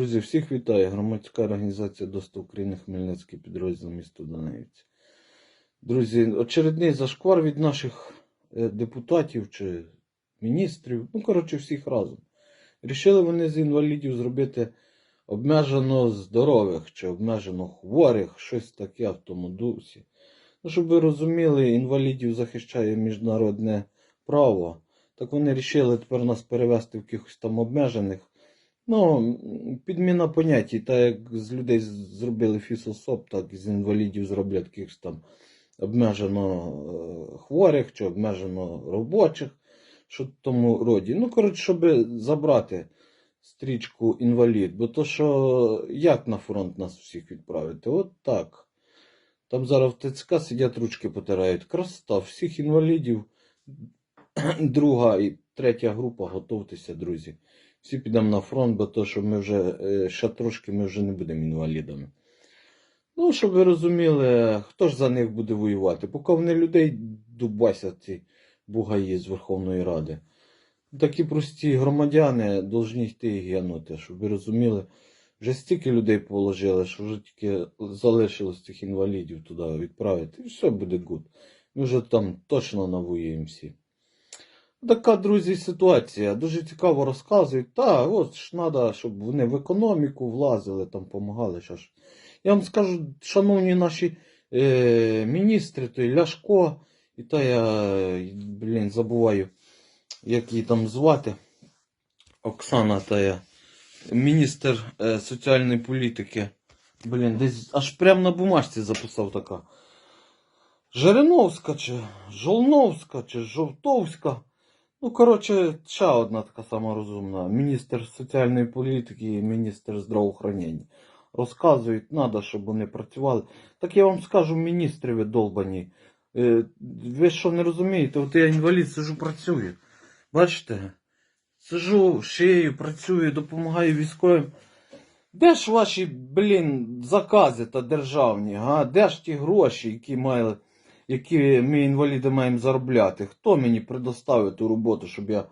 Друзі, всіх вітаю. Громадська організація «Доступ України Хмельницький підрозділ місто Донецьк. Друзі, очередний зашквар від наших е, депутатів чи міністрів, ну, коротше, всіх разом. Рішили вони з інвалідів зробити обмежено здорових чи обмежено хворих, щось таке в тому дусі. Ну, щоб ви розуміли, інвалідів захищає міжнародне право. Так вони рішили тепер нас перевести в якихось там обмежених. Ну, підміна понять, так як з людей зробили фісосоп, так і з інвалідів зроблять якихось там обмежено е, хворих чи обмежено робочих, що в тому роді. Ну, коротше, щоб забрати стрічку інвалід, бо то що як на фронт нас всіх відправити? От так. Там зараз в ТЦК сидять ручки потирають. Красота, всіх інвалідів, друга і третя група, готуйтеся, друзі. Всі підемо на фронт, бо то, що ми вже е, ще трошки ми вже не будемо інвалідами. Ну, щоб ви розуміли, хто ж за них буде воювати? Поки вони людей дубасять ці бугаї з Верховної Ради. Такі прості громадяни повинні йти і гинути, щоб ви розуміли, вже стільки людей положили, що вже тільки залишилось цих інвалідів туди відправити. І все буде гуд. Ми вже там точно навоюємо всі. Така, друзі, ситуація. Дуже цікаво розказують. Та, от ж треба, щоб вони в економіку влазили, там допомагали. Що ж. Я вам скажу, шановні наші е, міністри, той Ляшко, і та я, блін, забуваю, як її там звати. Оксана та я, міністр е, соціальної політики. Блін, десь аж прямо на бумажці записав така. Жириновська чи Жолновська чи Жовтовська. Ну, коротше, ще одна така сама розумна. Міністр соціальної політики і міністр здравоохранення. Розказують, треба, щоб вони працювали. Так я вам скажу, міністри ви долбані. Е, Ви що не розумієте? От я інвалід сижу, працюю. Бачите? Сижу, шию, працюю, допомагаю військовим. Де ж ваші, блін, закази та державні? Га? Де ж ті гроші, які мали які ми інваліди маємо заробляти. Хто мені предоставив ту роботу, щоб я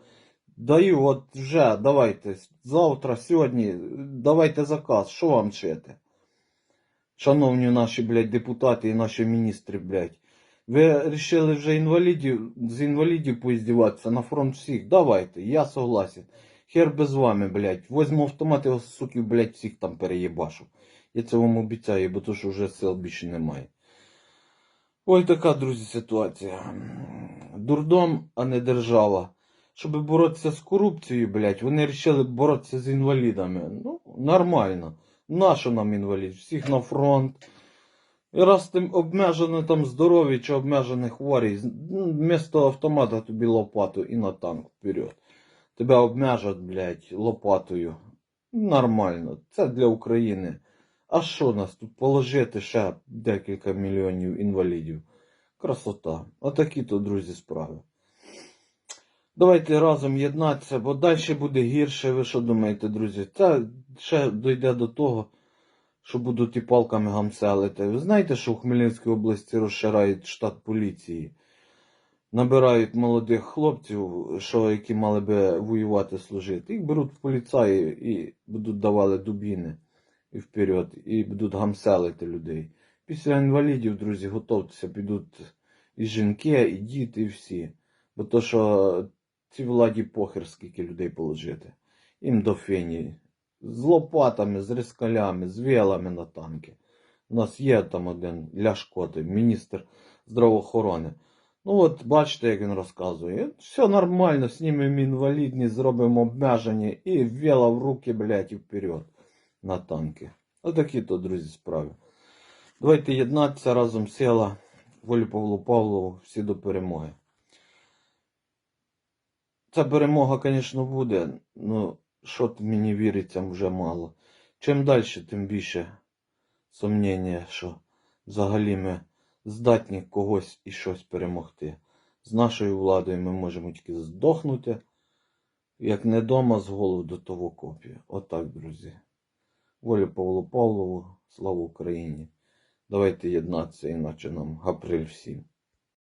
даю, от вже, давайте, завтра, сьогодні, давайте заказ, що вам шити? Шановні наші, блядь, депутати і наші міністри, блядь. Ви вирішили вже інвалідів, з інвалідів поіздіватися на фронт всіх. Давайте, я согласен. Хер без вами, блядь. Возьму автомат і вас, суків, блядь, всіх там переєбашу. Я це вам обіцяю, бо то що вже сил більше немає. Ой, така, друзі, ситуація. Дурдом, а не держава. Щоб боротися з корупцією, блядь, вони вирішили боротися з інвалідами. Ну, нормально. Нащо нам інвалід? Всіх на фронт. І раз ти обмежено там здоровий чи обмежений хворий, ну, вмісто автомата тобі лопату і на танк вперед. Тебе обмежать, блядь, лопатою. Нормально. Це для України. А що нас тут положити ще декілька мільйонів інвалідів? Красота. Отакі то, друзі, справи. Давайте разом єднатися, бо далі буде гірше. Ви що думаєте, друзі? Це ще дійде до того, що будуть і палками гамселити. Ви знаєте, що в Хмельницькій області розширають штат поліції? Набирають молодих хлопців, що, які мали би воювати служити. Їх беруть в поліцаї і будуть давали дубіни і вперед, і будуть гамселити людей. Після інвалідів, друзі, готовтеся, підуть і жінки, і діти, і всі. Бо то, що цій владі похер, скільки людей положити. Їм до фені. З лопатами, з рискалями, з вілами на танки. У нас є там один Ляшко, міністр здравоохорони. Ну от бачите, як він розказує. Все нормально, знімемо інвалідність, зробимо обмеження і віла в руки, блядь, і вперед на танки. Отакі то, друзі, справи. Давайте єднатися разом села. Волі Павлу Павлову, всі до перемоги. Ця перемога, звісно, буде, але що мені віриться вже мало. Чим далі, тим більше сумніння, що взагалі ми здатні когось і щось перемогти. З нашою владою ми можемо тільки здохнути, як не дома з голову до того копію. Отак, друзі. Волі Павлу Павлову, слава Україні! Давайте єднатися, іначе нам гаприль всім.